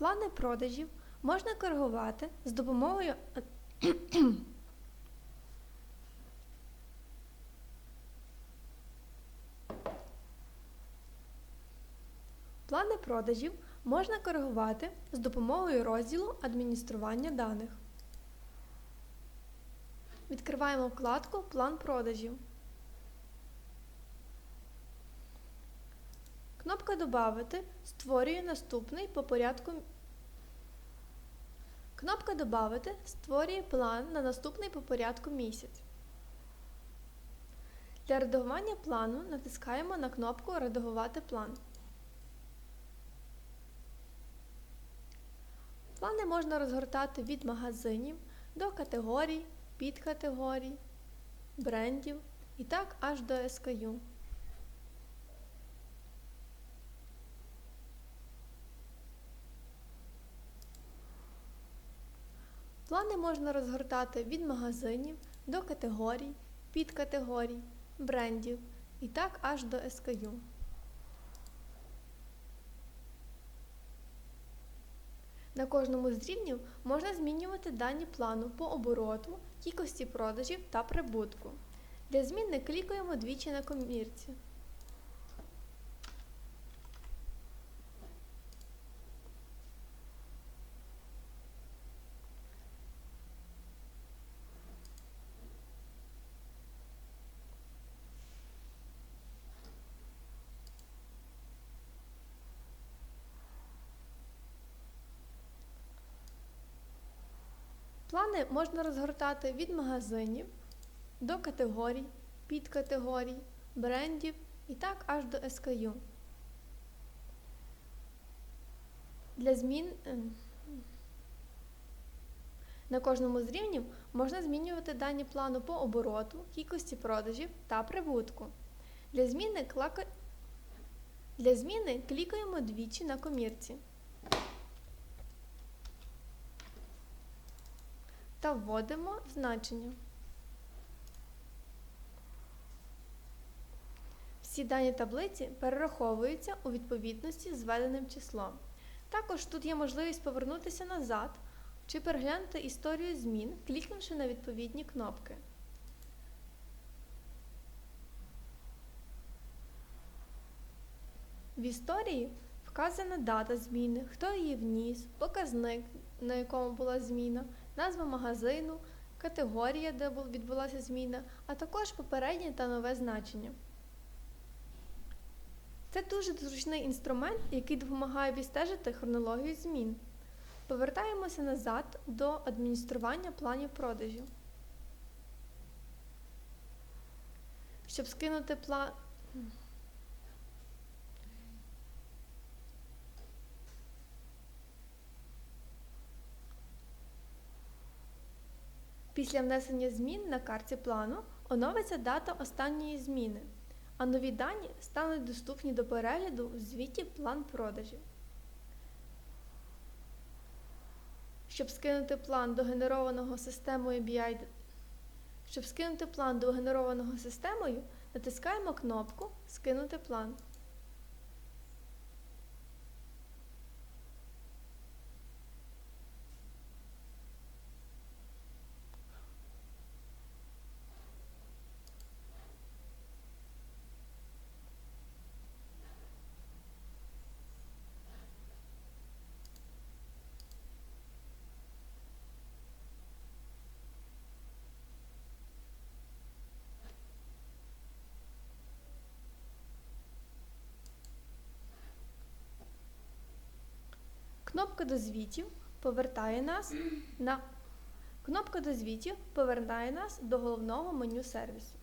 Плани продажів можна коригувати з допомогою. Плани продажів можна коригувати з допомогою розділу адміністрування даних. Відкриваємо вкладку План продажів. Кнопка Добавити створює наступний по порядку. Кнопка Добавити створює план на наступний по порядку місяць. Для редагування плану натискаємо на кнопку Редагувати план. Плани можна розгортати від магазинів до категорій, підкатегорій, брендів і так аж до SKU. Плани можна розгортати від магазинів до категорій, підкатегорій, брендів і так аж до SKU. На кожному з рівнів можна змінювати дані плану по обороту, кількості продажів та прибутку. Для зміни клікаємо двічі на комірці. Плани можна розгортати від магазинів до категорій, підкатегорій, брендів і так аж до SKU. Для змін е, на кожному з рівнів можна змінювати дані плану по обороту, кількості продажів та прибутку. Для зміни, клака... Для зміни клікаємо двічі на комірці. Та вводимо значення. Всі дані таблиці перераховуються у відповідності з введеним числом. Також тут є можливість повернутися назад чи переглянути історію змін, клікнувши на відповідні кнопки. В історії вказана дата зміни, хто її вніс, показник, на якому була зміна, назва магазину, категорія, де відбулася зміна, а також попереднє та нове значення. Це дуже зручний інструмент, який допомагає відстежити хронологію змін. Повертаємося назад до адміністрування планів продажів. Щоб скинути план. Після внесення змін на карті плану оновиться дата останньої зміни, а нові дані стануть доступні до перегляду в звіті план продажів. Щоб скинути план до генерованого системою BI, щоб скинути план до генерованого системою, натискаємо кнопку Скинути план. Кнопка до звітів повертає нас на Кнопка до повертає нас до головного меню сервісу.